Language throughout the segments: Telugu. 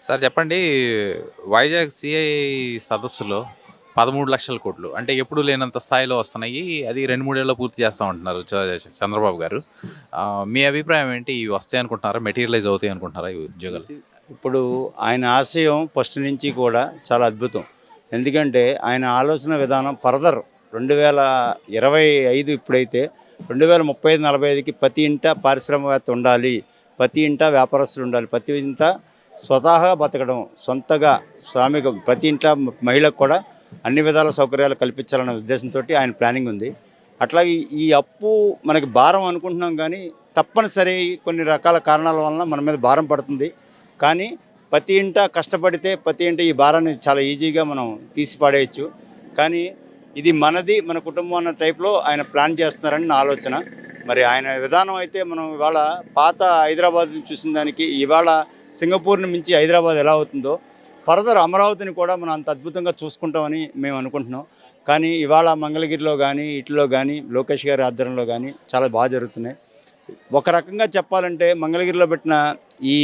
సార్ చెప్పండి. వైజాగ్ సిఐ సదస్సులో పదమూడు లక్షల కోట్లు అంటే ఎప్పుడు లేనంత స్థాయిలో వస్తున్నాయి. అది రెండు మూడేళ్ళలో పూర్తి చేస్తా ఉంటున్నారు చ- చంద్రబాబు గారు. మీ అభిప్రాయం ఏంటి? ఇవి వస్తాయి అనుకుంటున్నారా? మెటీరియలైజ్ అవుతాయి అనుకుంటున్నారా? ఈ ఉద్యోగాలు? ఇప్పుడు ఆయన ఆశయం ఫస్ట్ నుంచి కూడా చాలా అద్భుతం. ఎందుకంటే ఆయన ఆలోచన విధానం ఫర్దర్. రెండు వేల ఇరవై ఐదు ఇప్పుడైతే రెండు వేల ముప్పై ఐదు నలభై ఐదుకి ప్రతి ఇంట పారిశ్రామికవేత్త ఉండాలి ప్రతి ఇంట వ్యాపారస్తులు ఉండాలి ప్రతి ఇంట స్వతహాగా బతకడం సొంతగా శ్రామిక ప్రతి ఇంట మహిళకు కూడా అన్ని విధాల సౌకర్యాలు కల్పించాలనే ఉద్దేశంతో ఆయన ప్లానింగ్ ఉంది. అట్లాగే ఈ అప్పు మనకి భారం అనుకుంటున్నాం కానీ తప్పనిసరి కొన్ని రకాల కారణాల వలన మన మీద భారం పడుతుంది. కానీ ప్రతి ఇంట కష్టపడితే ప్రతి ఇంట ఈ భారాన్ని చాలా ఈజీగా మనం తీసిపాడేయచ్చు. కానీ ఇది మనది మన కుటుంబం అన్న టైప్లో ఆయన ప్లాన్ చేస్తున్నారని నా ఆలోచన. మరి ఆయన విధానం అయితే మనం ఇవాళ పాత హైదరాబాద్ చూసిన దానికి ఇవాళ సింగపూర్ని మించి హైదరాబాద్ ఎలా అవుతుందో ఫర్దర్ అమరావతిని కూడా మనం అంత అద్భుతంగా చూసుకుంటామని మేము అనుకుంటున్నాం. కానీ ఇవాళ మంగళగిరిలో కానీ ఇట్లో కానీ లోకేష్ గారి ఆధ్వర్యంలో కానీ చాలా బాగా జరుగుతున్నాయి. ఒక రకంగా చెప్పాలంటే మంగళగిరిలో పెట్టిన ఈ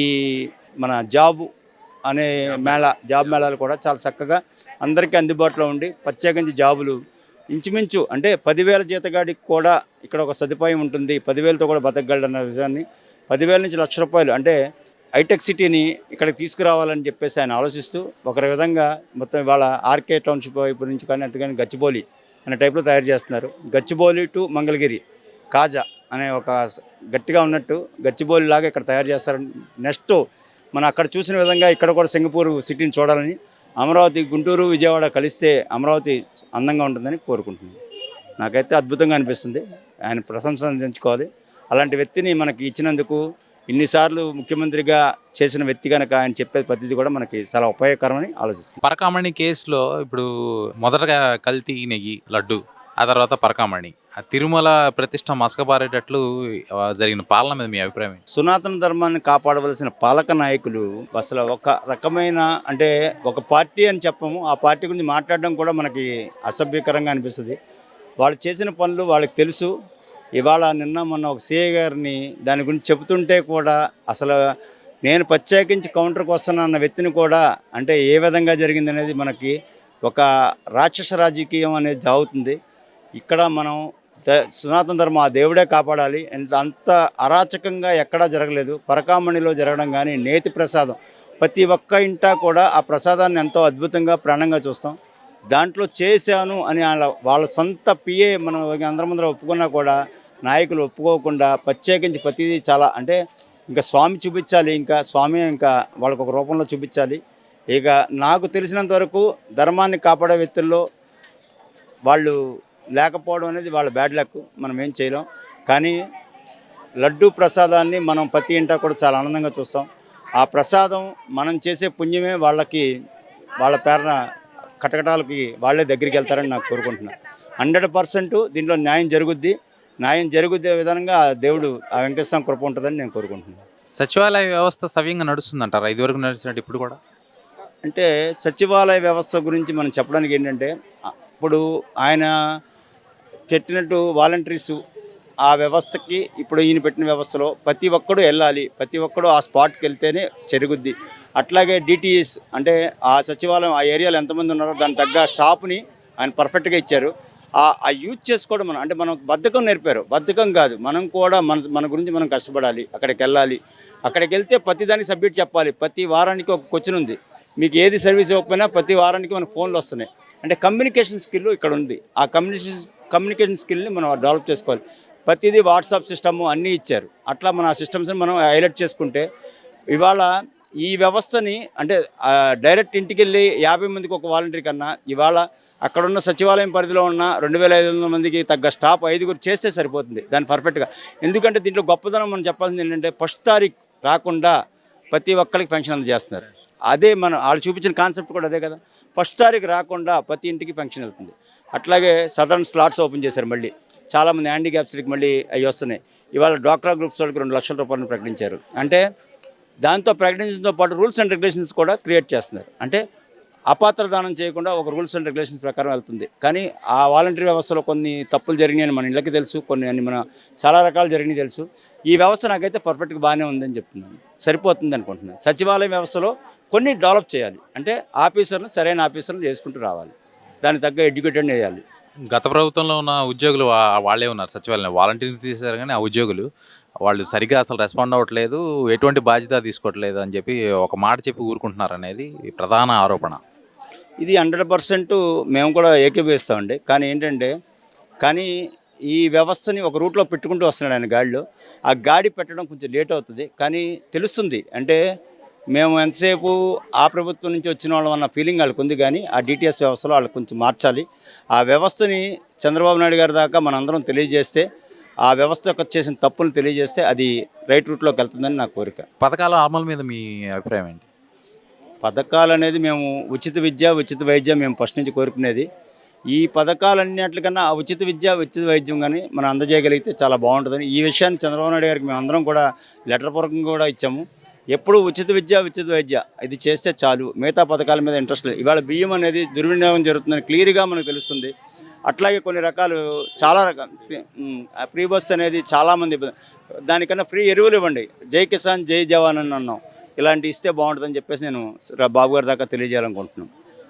మన జాబు అనే మేళ జాబ్ మేళాలు కూడా చాలా చక్కగా అందరికీ అందుబాటులో ఉండి ప్రత్యేకించి జాబులు ఇంచుమించు అంటే పదివేల జీతగాడికి కూడా ఇక్కడ ఒక సదుపాయం ఉంటుంది. పదివేలతో కూడా బతకగలడన్న విషయాన్ని పదివేల నుంచి లక్ష రూపాయలు అంటే హైటెక్ సిటీని ఇక్కడికి తీసుకురావాలని చెప్పేసి ఆయన ఆలోచిస్తూ ఒక విధంగా మొత్తం ఇవాళ ఆర్కే టౌన్షిప్ వైపు నుంచి కానీ అటు కానీ గచ్చిబౌలి అనే టైప్లో తయారు చేస్తున్నారు. గచ్చిబౌలి టు మంగళగిరి కాజా అనే ఒక గట్టిగా ఉన్నట్టు గచ్చిబౌలి లాగా ఇక్కడ తయారు చేస్తారు. నెక్స్ట్ మనం అక్కడ చూసిన విధంగా ఇక్కడ కూడా సింగపూర్ సిటీని చూడాలని అమరావతి గుంటూరు విజయవాడ కలిస్తే అమరావతి అందంగా ఉంటుందని కోరుకుంటున్నాను. నాకైతే అద్భుతంగా అనిపిస్తుంది. ఆయన ప్రశంసించుకోవాలి అలాంటి వ్యక్తిని మనకి ఇచ్చినందుకు ఇన్నిసార్లు ముఖ్యమంత్రిగా చేసిన వ్యక్తి కనుక ఆయన చెప్పే పద్ధతి కూడా మనకి చాలా ఉపయోగకరమని ఆలోచిస్తున్నాను పరకామణి కేసులో ఇప్పుడు మొదటగా కల్తీ నెయ్యి లడ్డు ఆ తర్వాత పరకామణి. ఆ తిరుమల ప్రతిష్ట మసకబారేటట్లు జరిగిన పాలన మీద మీ అభిప్రాయం సనాతన ధర్మాన్ని కాపాడవలసిన పాలక నాయకులు అసలు ఒక రకమైన అంటే ఒక పార్టీ అని చెప్పము ఆ పార్టీ గురించి మాట్లాడడం కూడా మనకి అసభ్యకరంగా అనిపిస్తుంది. వాళ్ళు చేసిన పనులు వాళ్ళకి తెలుసు ఇవాళ నిన్న మొన్న ఒక సీఏ గారిని దాని గురించి చెబుతుంటే కూడా అసలు నేను ప్రత్యేకించి కౌంటర్కి వస్తున్నా అన్న వ్యక్తిని కూడా అంటే ఏ విధంగా జరిగింది అనేది మనకి ఒక రాక్షస రాజకీయం అనేది జాగుతుంది. ఇక్కడ మనం ద- సనాతన ధర్మం ఆ దేవుడే కాపాడాలి. అంత అంత అరాచకంగా ఎక్కడా జరగలేదు. పరకామణిలో జరగడం కానీ నేతి ప్రసాదం ప్రతి ఒక్క ఇంటా కూడా ఆ ప్రసాదాన్ని ఎంతో అద్భుతంగా ప్రాణంగా చూస్తాం. దాంట్లో చేశాను అని వాళ్ళ వాళ్ళ సొంత పిఏ మనం అందరి ముందర ఒప్పుకున్నా కూడా నాయకులు ఒప్పుకోకుండా ప్రత్యేకించి ప్రతిదీ చాలా అంటే ఇంకా స్వామి చూపించాలి ఇంకా స్వామి ఇంకా వాళ్ళకు ఒక రూపంలో చూపించాలి. ఇక నాకు తెలిసినంత వరకు ధర్మాన్ని కాపాడే వ్యక్తుల్లో వాళ్ళు లేకపోవడం అనేది వాళ్ళ బ్యాడ్ లక్ మనం ఏం చేయలేం. కానీ లడ్డు ప్రసాదాన్ని మనం ప్రతి ఇంటా కూడా చాలా ఆనందంగా చూస్తాం. ఆ ప్రసాదం మనం చేసే పుణ్యమే వాళ్ళకి వాళ్ళ పేరున కటకటాలకి వాళ్ళే దగ్గరికి వెళ్తారని నాకు కోరుకుంటున్నాను హండ్రెడ్ పర్సెంట్ దీంట్లో న్యాయం జరుగుద్ది. న్యాయం జరుగుద్దే విధంగా దేవుడు ఆ వెంకటేశ్వరం కృప ఉంటుందని నేను కోరుకుంటున్నాను. సచివాలయ వ్యవస్థ సవ్యంగా నడుస్తుందంటారా? ఇదివరకు నడిచినట్టు ఇప్పుడు కూడా? అంటే సచివాలయ వ్యవస్థ గురించి మనం చెప్పడానికి ఏంటంటే ఇప్పుడు ఆయన పెట్టినట్టు వాలంటీర్స్ ఆ వ్యవస్థకి ఇప్పుడు ఈయన పెట్టిన వ్యవస్థలో ప్రతి ఒక్కడు వెళ్ళాలి. ప్రతి ఒక్కడు ఆ స్పాట్కి వెళ్తేనే జరుగుద్ది. అట్లాగే డిటిఎస్ అంటే ఆ సచివాలయం ఆ ఏరియాలో ఎంతమంది ఉన్నారో దానికి తగ్గ స్టాఫ్ని ఆయన పర్ఫెక్ట్గా ఇచ్చారు. ఆ యూజ్ చేసుకోవడం మనం అంటే మనం బద్ధకం నేర్పారు. బద్ధకం కాదు. మనం కూడా మన మన గురించి మనం కష్టపడాలి. అక్కడికి వెళ్ళాలి. అక్కడికి వెళ్తే ప్రతి దానికి సబ్మిట్ చెప్పాలి. ప్రతి వారానికి ఒక క్వశ్చన్ ఉంది. మీకు ఏది సర్వీస్ ఇవ్వకపోయినా ప్రతి వారానికి మనకు ఫోన్లు వస్తున్నాయి. అంటే కమ్యూనికేషన్ స్కిల్ ఇక్కడ ఉంది. ఆ కమ్యూనికేషన్ కమ్యూనికేషన్ స్కిల్ని మనం డెవలప్ చేసుకోవాలి. ప్రతిదీ వాట్సాప్ సిస్టము అన్నీ ఇచ్చారు. అట్లా మన ఆ సిస్టమ్స్ని మనం హైలైట్ చేసుకుంటే ఇవాళ ఈ వ్యవస్థని అంటే డైరెక్ట్ ఇంటికి వెళ్ళి యాభై మందికి ఒక వాలంటీర్ కన్నా ఇవాళ అక్కడున్న సచివాలయం పరిధిలో ఉన్న రెండు వేల ఐదు వందల మందికి తగ్గ స్టాఫ్ ఐదుగురు చేస్తే సరిపోతుంది దాన్ని పర్ఫెక్ట్గా. ఎందుకంటే దీంట్లో గొప్పదనం మనం చెప్పాల్సింది ఏంటంటే ఫస్ట్ తారీఖు రాకుండా ప్రతి ఒక్కరికి పెన్షన్ అందజేస్తున్నారు. అదే మనం వాళ్ళు చూపించిన కాన్సెప్ట్ కూడా అదే కదా. ఫస్ట్ తారీఖు రాకుండా ప్రతి ఇంటికి పెన్షన్ వెళ్తుంది. అట్లాగే సదరన్ స్లాట్స్ ఓపెన్ చేశారు మళ్ళీ. చాలామంది హ్యాండిక్యాప్స్కి మళ్ళీ అవి వస్తున్నాయి. ఇవాళ డ్వాక్రా గ్రూప్స్ వాళ్ళకి రెండు లక్షల రూపాయలను ప్రకటించారు. అంటే దాంతో ప్రకటించడంతో పాటు రూల్స్ అండ్ రెగ్యులేషన్స్ కూడా క్రియేట్ చేస్తున్నారు. అంటే అపాత్ర దానం చేయకుండా ఒక రూల్స్ అండ్ రెగ్యులేషన్స్ ప్రకారం వెళ్తుంది. కానీ ఆ వాలంటరీ వ్యవస్థలో కొన్ని తప్పులు జరిగినాయని మన ఇళ్ళకి తెలుసు కొన్ని అన్ని మన చాలా రకాలు జరిగినాయి తెలుసు. ఈ వ్యవస్థ నాకైతే పర్ఫెక్ట్గా బాగానే ఉందని చెప్తున్నాను. సరిపోతుంది అనుకుంటున్నాను సచివాలయ వ్యవస్థలో కొన్ని డెవలప్ చేయాలి. అంటే ఆఫీసర్లు సరైన ఆఫీసర్లు చేసుకుంటూ రావాలి. దానికి తగ్గ ఎడ్యుకేటెడ్ చేయాలి. గత ప్రభుత్వంలో ఉన్న ఉద్యోగులు వాళ్ళే ఉన్నారు సచివాలయం వాలంటీర్స్ తీశారు కానీ ఆ ఉద్యోగులు. వాళ్ళు సరిగ్గా అసలు రెస్పాండ్ అవ్వట్లేదు ఎటువంటి బాధ్యత తీసుకోవట్లేదు అని చెప్పి ఒక మాట చెప్పి ఊరుకుంటున్నారు అనేది ప్రధాన ఆరోపణ. ఇది హండ్రెడ్ పర్సెంట్ మేము కూడా ఏకీభవిస్తామండి కానీ ఏంటంటే కానీ ఈ వ్యవస్థని ఒక రూట్లో పెట్టుకుంటూ వస్తున్నాడు ఆయన గాడిలో. ఆ గాడి పెట్టడం కొంచెం లేట్ అవుతుంది. కానీ తెలుస్తుంది. అంటే మేము ఎంతసేపు ఆ ప్రభుత్వం నుంచి వచ్చిన వాళ్ళం అన్న ఫీలింగ్ వాళ్ళకి ఉంది. కానీ ఆ డిటిఎస్ వ్యవస్థలో వాళ్ళకి కొంచెం మార్చాలి. ఆ వ్యవస్థని చంద్రబాబు నాయుడు గారి దాకా మనందరం తెలియజేస్తే ఆ వ్యవస్థ యొక్క చేసిన తప్పులు తెలియజేస్తే అది రైట్ రూట్లోకి వెళ్తుందని నా కోరిక. పథకాల అమలు మీద మీ అభిప్రాయం ఏంటి? పథకాలు అనేది మేము ఉచిత విద్య ఉచిత వైద్యం మేము ఫస్ట్ నుంచి కోరుకునేది. ఈ పథకాలన్నిటికన్నా ఆ ఉచిత విద్య ఉచిత వైద్యం కానీ మనం అందజేయగలిగితే చాలా బాగుంటుందని. ఈ విషయాన్ని చంద్రబాబు నాయుడు గారికి మేము అందరం కూడా లెటర్ పూర్వకంగా కూడా ఇచ్చాము. ఎప్పుడు ఉచిత విద్య ఉచిత వైద్య ఇది చేస్తే చాలు. మిగతా పథకాల మీద ఇంట్రెస్ట్ లేదు. ఇవాళ బియ్యం అనేది దుర్వినియోగం జరుగుతుందని క్లియర్గా మనకు తెలుస్తుంది. అట్లాగే కొన్ని రకాలు చాలా రకాల ఫ్రీ బస్ అనేది చాలామంది దానికన్నా ఫ్రీ ఎరువులు ఇవ్వండి. జై కిసాన్ జై జవాన్ అని అన్నాం. ఇలాంటి ఇస్తే బాగుంటుందని చెప్పేసి నేను బాబు గారి దాకా తెలియజేయాలనుకుంటున్నాను